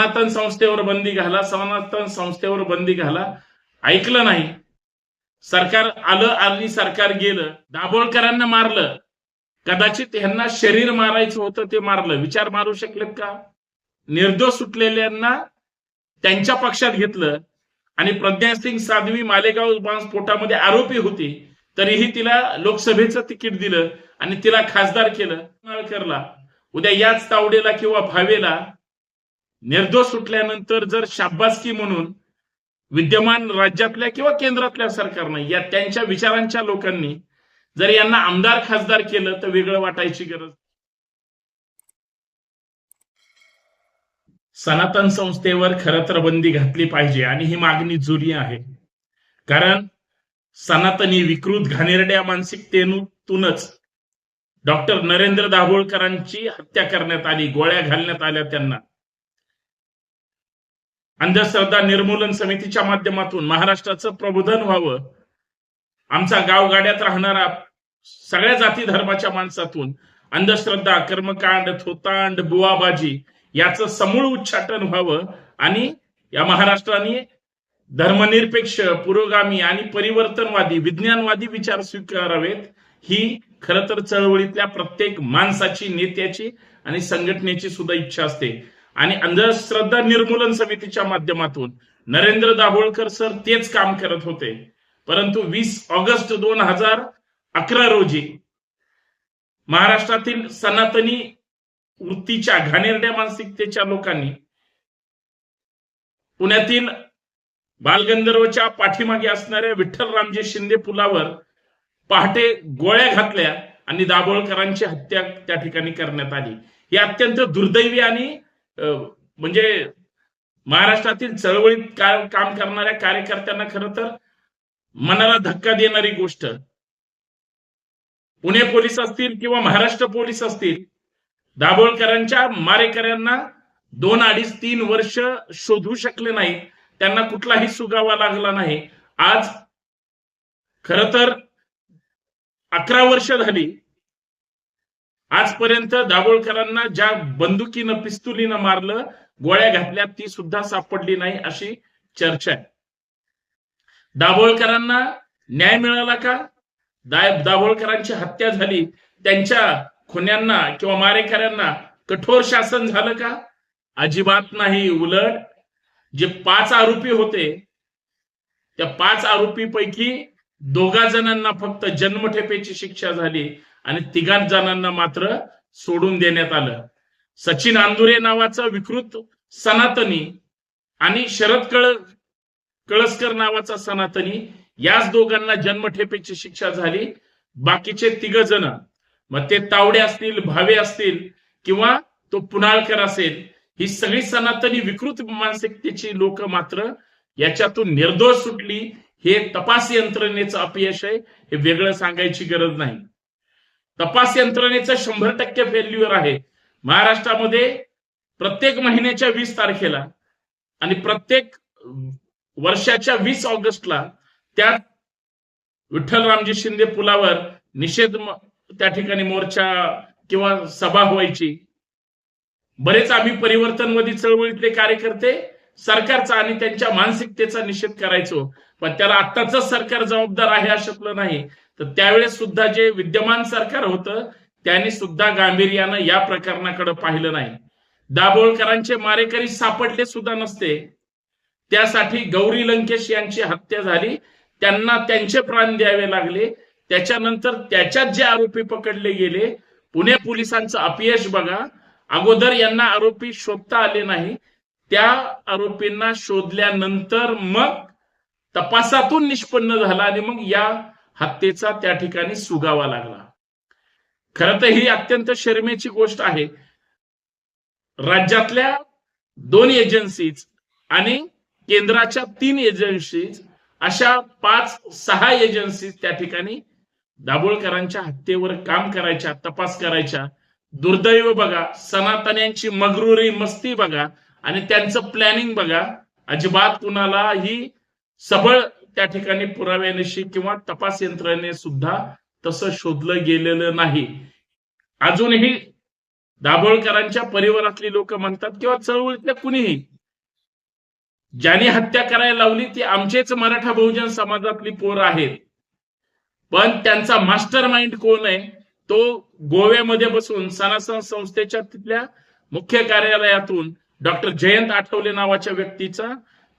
सनातन संस्थेवर बंदी घाला सनातन संस्थेवर बंदी घाला. ऐकलं नाही. सरकार आलं आणि सरकार गेलं दाभोळकरांना मारलं. कदाचित ह्यांना शरीर मारायचं होतं ते मारलं. विचार मारू शकलेत का? निर्दोष सुटलेल्यांना त्यांच्या पक्षात घेतलं. आणि प्रज्ञा सिंग साध्वी मालेगाव बॉम्बस्फोटामध्ये आरोपी होती. तरीही तिला लोकसभेचं तिकीट दिलं आणि तिला खासदार केलं. नाळकरला उद्या याच तावडेला किंवा भावेला निर्दोष सुटल्यानंतर जर शाब्बासकी म्हणून विद्यमान राज्यातल्या किंवा केंद्रातल्या सरकारनं या त्यांच्या विचारांच्या लोकांनी जर यांना आमदार खासदार केलं तर वेगळं वाटायची गरज. सनातन संस्थेवर खरं तर बंदी घातली पाहिजे आणि ही मागणी जुनी आहे. कारण सनातनी विकृत घाणेरड्या मानसिकतेतूनच डॉक्टर नरेंद्र दाभोळकरांची हत्या करण्यात आली गोळ्या घालण्यात आल्या त्यांना. अंधश्रद्धा निर्मूलन समितीच्या माध्यमातून महाराष्ट्राचं प्रबोधन व्हावं. आमचा गावगाड्यात राहणारा सगळ्या जाती धर्माच्या माणसातून अंधश्रद्धा कर्मकांड थोतांड बुवाबाजी याचं समूळ उच्चाटन व्हावं आणि या महाराष्ट्राने धर्मनिरपेक्ष पुरोगामी आणि परिवर्तनवादी विज्ञानवादी विचार स्वीकारावेत ही खर तर चळवळीतल्या प्रत्येक माणसाची नेत्याची आणि संघटनेची सुद्धा इच्छा असते. आणि अंधश्रद्धा निर्मूलन समितीच्या माध्यमातून नरेंद्र दाभोळकर सर तेच काम करत होते. परंतु वीस ऑगस्ट दोन हजार अकरा रोजी महाराष्ट्रातील सनातनी वृत्तीच्या घाणेरड्या मानसिकतेच्या लोकांनी पुण्यातील बालगंधर्वच्या पाठीमागे असणाऱ्या विठ्ठल रामजी शिंदे पुलावर पहाटे गोळ्या घातल्या आणि दाभोळकरांची हत्या त्या ठिकाणी करण्यात आली. ही अत्यंत दुर्दैवी आणि म्हणजे महाराष्ट्रातील चळवळीत काम करणाऱ्या कार्यकर्त्यांना खर तर मनाला धक्का देणारी गोष्ट. पुणे पोलीस असतील किंवा महाराष्ट्र पोलीस असतील दाभोळकरांच्या मारेकऱ्यांना दोन अडीच तीन वर्ष शोधू शकले नाही. त्यांना कुठलाही सुगावा लागला नाही. आज खर तर अकरा वर्ष झाली आजपर्यंत दाभोळकरांना ज्या बंदुकीनं पिस्तुलीनं मारलं गोळ्या घातल्या ती सुद्धा सापडली नाही अशी चर्चा आहे. दाभोळकरांना न्याय मिळाला का? दाभोळकरांची हत्या झाली त्यांच्या खुन्यांना किंवा मारेकऱ्यांना कठोर शासन झालं का? अजिबात नाही उलट. जे पाच आरोपी होते त्या पाच आरोपीपैकी दोघा जणांना फक्त जन्मठेपेची शिक्षा झाली. आणि तिघा जणांना मात्र सोडून देण्यात आलं. सचिन आंदुरे नावाचा विकृत सनातनी आणि शरद कळ कळसकर नावाचा सनातनी याच दोघांना जन्मठेपेची शिक्षा झाली. बाकीचे तिघ जण मग ते तावडे असतील भावे असतील किंवा तो पुनाळकर असेल ही सगळी सनातनी विकृत मानसिकतेची लोक मात्र याच्यातून निर्दोष सुटली. हे तपास यंत्रणेचं अपयश आहे हे वेगळं सांगायची गरज नाही. तपास यंत्रणेचं शंभर टक्के फेल्युअर आहे. महाराष्ट्रामध्ये प्रत्येक महिन्याच्या वीस तारखेला आणि प्रत्येक वर्षाच्या वीस ऑगस्टला त्या विठ्ठलरामजी शिंदे पुलावर निषेध त्या ठिकाणी मोर्चा किंवा सभा व्हायची. बरेच आम्ही परिवर्तनवादी चळवळीतले कार्यकर्ते सरकारचा आणि त्यांच्या मानसिकतेचा निषेध करायचो. पण त्याला आत्ताच सरकार जबाबदार आहे अशातलं नाही. तर त्यावेळेस सुद्धा जे विद्यमान सरकार होतं त्यांनी सुद्धा गांभीर्यानं या प्रकरणाकडे पाहिलं नाही. दाभोळकरांचे मारेकरी सापडले सुद्धा नसते. त्यासाठी गौरी लंकेश यांची हत्या झाली. त्यांना त्यांचे प्राण द्यावे लागले. त्याच्यानंतर त्याच्यात जे आरोपी पकडले गेले पुणे पोलिसांचं अपयश बघा. अगोदर यांना आरोपी शोधता आले नाही. त्या आरोपींना शोधल्यानंतर मग तपासातून निष्पन्न झाला आणि मग या हत्येचा त्या ठिकाणी सुगावा लागला. खर तर ही अत्यंत शर्मेची गोष्ट आहे. राज्यातल्या दोन एजन्सीज आणि केंद्राच्या तीन एजन्सीज अशा पाच सहा एजन्सीज त्या ठिकाणी दाभोळकरांच्या हत्येवर काम करायच्या तपास करायच्या. दुर्दैव बघा सनातन्यांची मगरुरी मस्ती बघा आणि त्यांचं प्लॅनिंग बघा. अजिबात कुणाला ही सबळ त्या ठिकाणी पुराव्यानिशी किंवा तपास यंत्रणेने सुद्धा तसं शोधलं गेलेलं नाही. अजूनही दाभोळकरांच्या परिवारातली लोक म्हणतात किंवा चळवळीतल्या कुणीही ज्यांनी हत्या करायला लावली ती आमचेच मराठा बहुजन समाजातली पोर आहेत. पण त्यांचा मास्टर माइंड कोण आहे? तो गोव्यामध्ये बसून सनातन संस्थेच्या तिथल्या मुख्य कार्यालयातून डॉक्टर जयंत आठवले नावाच्या व्यक्तीचा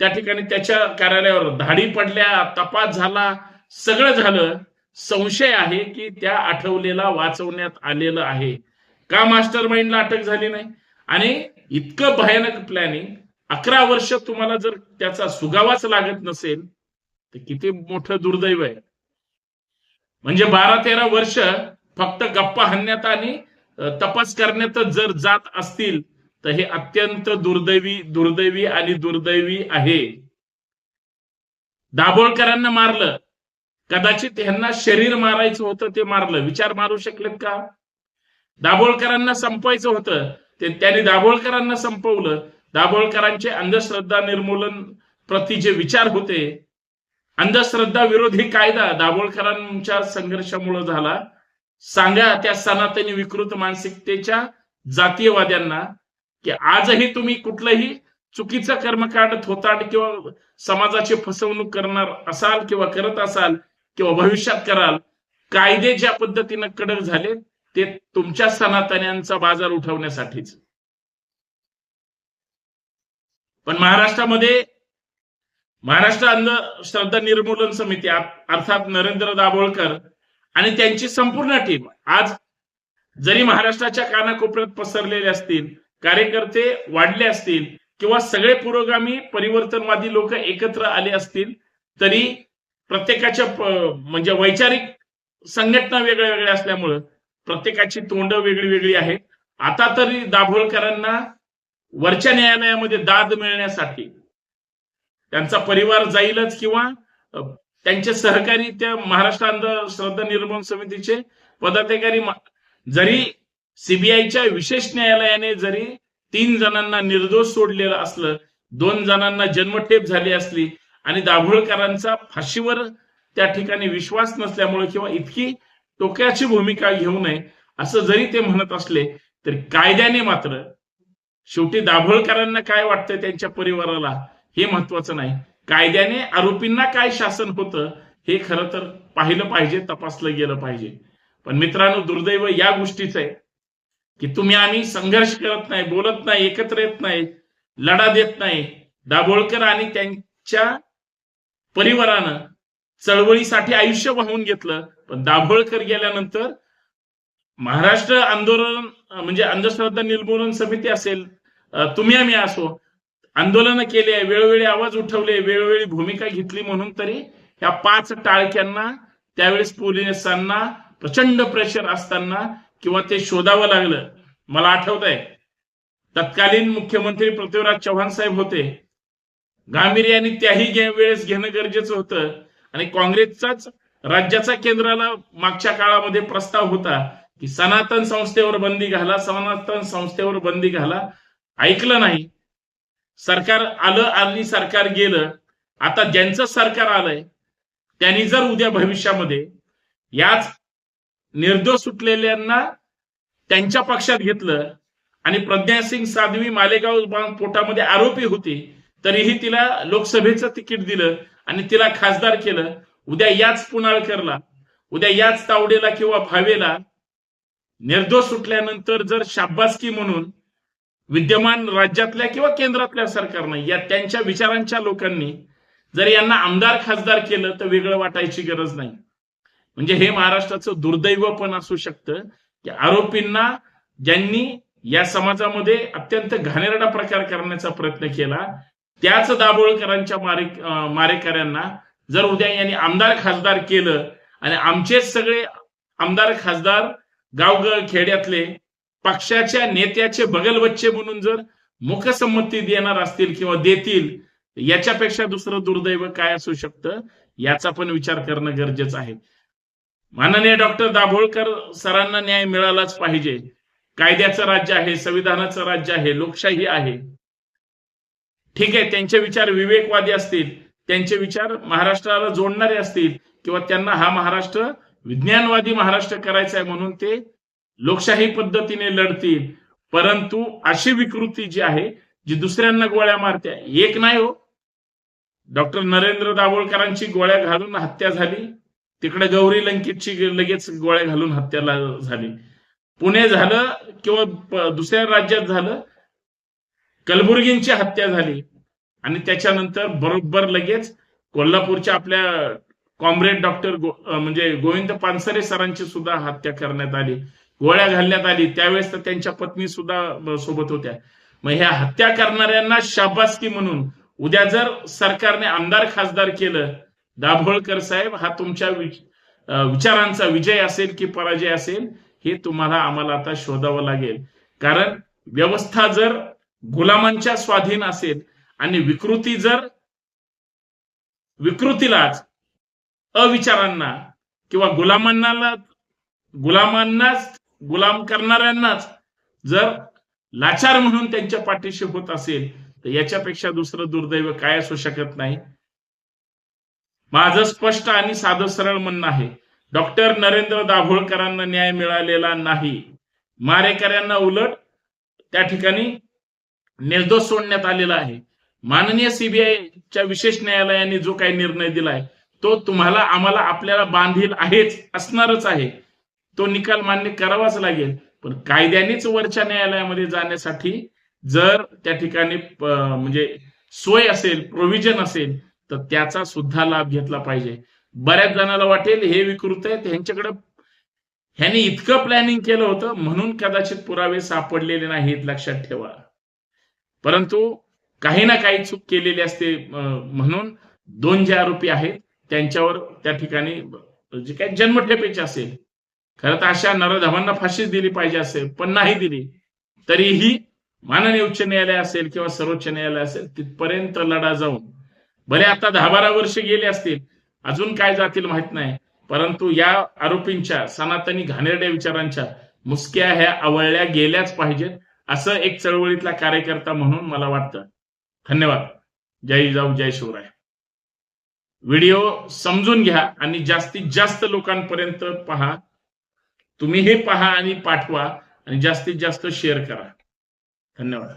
त्या ठिकाणी त्याच्या कार्यालयावर धाडी पडल्या तपास झाला सगळं झालं. संशय आहे की त्या आठवलेला वाचवण्यात आलेलं आहे. का मास्टर माइंडला अटक झाली नाही? आणि इतकं भयानक प्लॅनिंग अकरा वर्ष तुम्हाला जर त्याचा सुगावाच लागत नसेल तर किती मोठं दुर्दैव आहे. म्हणजे बारा तेरा वर्ष फक्त गप्पा हाणण्यात आणि तपास करण्यातच जर जात असतील तर हे अत्यंत दुर्दैवी दुर्दैवी आणि दुर्दैवी आहे. दाभोळकरांना मारलं. कदाचित ह्यांना शरीर मारायचं होतं ते मारलं. विचार मारू शकलेत का? दाभोळकरांना संपवायचं होतं. ते त्यांनी दाभोळकरांना संपवलं. दाभोळकरांचे अंधश्रद्धा निर्मूलन प्रति जे विचार होते अंधश्रद्धा विरोधी कायदा दाभोळकरांच्या संघर्षामुळे झाला. सांगा त्या सनातनी विकृत मानसिकतेच्या जातीयवाद्यांना की आजही तुम्ही कुठलंही चुकीचं कर्मकांड थोतांड किंवा समाजाची फसवणूक करणार असाल किंवा करत असाल किंवा भविष्यात कराल कायदे ज्या पद्धतीनं कडक झाले ते तुमच्या सनातन्यांचा बाजार उठवण्यासाठीच. पण महाराष्ट्रामध्ये महाराष्ट्र अंधश्रद्धा निर्मूलन समिती अर्थात नरेंद्र दाभोळकर आणि त्यांची संपूर्ण टीम आज जरी महाराष्ट्राच्या कानाकोपऱ्यात पसरलेले असतील कार्यकर्ते वाढले असतील किंवा सगळे पुरोगामी परिवर्तनवादी लोक एकत्र आले असतील तरी प्रत्येकाच्या म्हणजे वैचारिक संघटना वेगळ्या वेगळ्या असल्यामुळं प्रत्येकाची तोंड वेगळी वेगळी आहेत. आता तरी दाभोळकरांना वरच्या न्यायालयामध्ये दाद मिळण्यासाठी त्यांचा परिवार जाईलच किंवा त्यांचे सहकारी त्या महाराष्ट्र अंधश्रद्धा निर्माण समितीचे पदाधिकारी जरी सीबीआयच्या विशेष न्यायालयाने जरी तीन जणांना निर्दोष सोडलेलं असलं दोन जणांना जन्मठेप झाली असली आणि दाभोळकरांचा फाशीवर त्या ठिकाणी विश्वास नसल्यामुळे किंवा इतकी टोक्याची भूमिका घेऊ नये असं जरी ते म्हणत असले तरी कायद्याने मात्र शेवटी दाभोळकरांना काय वाटतं त्यांच्या परिवाराला हे महत्वाचं नाही. कायद्याने आरोपींना काय शासन होतं हे खरं तर पाहिलं पाहिजे तपासलं गेलं पाहिजे. पण मित्रांनो दुर्दैव या गोष्टीचं आहे. की तुम्ही आम्ही संघर्ष करत नाही बोलत नाही एकत्र येत नाही लढा देत नाही. दाभोळकर आणि त्यांच्या परिवारानं चळवळीसाठी आयुष्य वाहून घेतलं. पण दाभोळकर गेल्यानंतर महाराष्ट्र आंदोलन म्हणजे अंधश्रद्धा निर्मूलन समिती असेल तुम्ही आम्ही असो आंदोलन केले वेळोवेळी आवाज उठवले वेळोवेळी भूमिका घेतली म्हणून तरी ह्या पाच टाळक्यांना त्यावेळेस पोलिसांना प्रचंड प्रेशर असताना किंवा ते शोधावं लागलं मला आठवत आहे तत्कालीन मुख्यमंत्री पृथ्वीराज चव्हाण साहेब होते. गांभीर्याने त्याही वेळेस घेणं गरजेचं होतं आणि काँग्रेसचाच राज्याचा केंद्राला मागच्या काळामध्ये प्रस्ताव होता की सनातन संस्थेवर बंदी घाला सनातन संस्थेवर बंदी घाला ऐकलं नाही. सरकार आलं आणि सरकार गेलं आता ज्यांचं सरकार आलंय त्यांनी जर उद्या भविष्यामध्ये याच निर्दोष सुटलेल्यांना त्यांच्या पक्षात घेतलं आणि प्रज्ञा सिंग साध्वी मालेगाव पोटामध्ये आरोपी होती तरीही तिला लोकसभेचं तिकीट दिलं आणि तिला खासदार केलं. उद्या याच पुनाळकरला उद्या याच तावडेला किंवा भावेला निर्दोष सुटल्यानंतर जर शाब्बासकी म्हणून विद्यमान राज्यातल्या किंवा केंद्रातल्या सरकारनं या त्यांच्या विचारांच्या लोकांनी जर यांना आमदार खासदार केलं तर वेगळं वाटायची गरज नाही. म्हणजे हे महाराष्ट्राचं दुर्दैव पण असू शकतं की आरोपींना ज्यांनी या समाजामध्ये अत्यंत घाणेरडा प्रकार करण्याचा प्रयत्न केला त्याच दाभोळकरांच्या मारे मारेकऱ्यांना जर उद्या यांनी आमदार खासदार केलं आणि आमचेच सगळे आमदार खासदार गावगळ खेड्यातले पक्षाच्या नेत्याचे बगलबच्चे म्हणून जर मुखसंमती देणार असतील किंवा देतील याच्यापेक्षा दुसरं दुर्दैव काय असू शकतं याचा पण विचार करणं गरजेचं आहे. माननीय डॉक्टर दाभोळकर सरांना न्याय मिळालाच पाहिजे. कायद्याचं राज्य आहे संविधानाचं राज्य आहे लोकशाही आहे. ठीक आहे त्यांचे विचार विवेकवादी असतील त्यांचे विचार महाराष्ट्राला जोडणारे असतील किंवा त्यांना हा महाराष्ट्र विज्ञानवादी महाराष्ट्र करायचा आहे म्हणून ते लोकशाही पद्धतीने लढतील. परंतु अशी विकृती जी आहे जी दुसऱ्यांना गोळ्या मारते एक नाही हो. डॉक्टर नरेंद्र दाभोळकरांची गोळ्या घालून हत्या झाली. तिकडे गौरी लंकेतची लगेच गोळ्या घालून हत्याला झाली. पुणे झालं किंवा दुसऱ्या राज्यात झालं कलबुर्गींची हत्या झाली. आणि त्याच्यानंतर बरोबर लगेच कोल्हापूरच्या आपल्या कॉम्रेड डॉक्टर गो- म्हणजे गोविंद पानसरे सरांची सुद्धा हत्या करण्यात आली. गोळ्या घालण्यात आली. त्यावेळेस तर त्यांच्या पत्नी सुद्धा सोबत होत्या. मग ह्या हत्या करणाऱ्यांना शाबासकी म्हणून उद्या जर सरकारने आमदार खासदार केलं दाभोळकर साहेब हा तुमच्या विचारांचा विजय असेल की पराजय असेल हे तुम्हाला आम्हाला आता शोधावं लागेल. कारण व्यवस्था जर गुलामांच्या स्वाधीन असेल आणि विकृती जर विकृतीलाच अविचारांना किंवा गुलामांना गुलामांनाच गुलाम करणाऱ्यांनाच जर लाचार म्हणून त्यांच्या पाठीशी होत असेल तर याच्यापेक्षा दुसरं दुर्दैव काय असू शकत नाही. माझं स्पष्ट आणि साधं सरळ म्हणणं आहे डॉक्टर नरेंद्र दाभोळकरांना न्याय मिळालेला नाही. मारेकऱ्यांना उलट त्या ठिकाणी निर्दोष सोडण्यात आलेला आहे. माननीय सीबीआयच्या विशेष न्यायालयाने जो काही निर्णय दिलाय तो तुम्हाला आम्हाला आपल्याला बांधील आहेच असणारच आहे. तो निकाल मान्य करावाच लागेल पण कायद्यानेच वरच्या न्यायालयामध्ये जाण्यासाठी जर त्या ठिकाणी म्हणजे सोय असेल प्रोव्हिजन असेल तर त्याचा सुद्धा लाभ घेतला पाहिजे. बऱ्याच जणांना वाटेल हे विकृत आहेत ह्यांच्याकडे ह्यांनी इतकं प्लॅनिंग केलं होतं म्हणून कदाचित पुरावे सापडलेले नाहीत लक्षात ठेवा. परंतु काही ना काही चूक केलेली असते म्हणून दोन जे आरोपी आहेत त्यांच्यावर त्या ठिकाणी जे काही जन्मठेपेचे असेल खरं तर अशा नरधमांना फाशीच दिली पाहिजे असेल पण नाही दिली तरीही माननीय उच्च न्यायालय असेल किंवा सर्वोच्च न्यायालय असेल तिथपर्यंत लढा जाऊन भले आता दहा बारा वर्ष गेले असतील अजून काय जातील माहीत नाही. परंतु या आरोपींच्या सनातनी घाणेरड्या विचारांच्या मुसक्या ह्या आवळल्या गेल्याच पाहिजेत असं एक चळवळीतला कार्यकर्ता म्हणून मला वाटतं. धन्यवाद. जय जाऊ जय शिवराय. व्हिडिओ समजून घ्या आणि जास्तीत जास्त लोकांपर्यंत पहा. तुम्ही हे पहा आणि पाठवा आणि जास्तीत जास्त शेअर करा. धन्यवाद.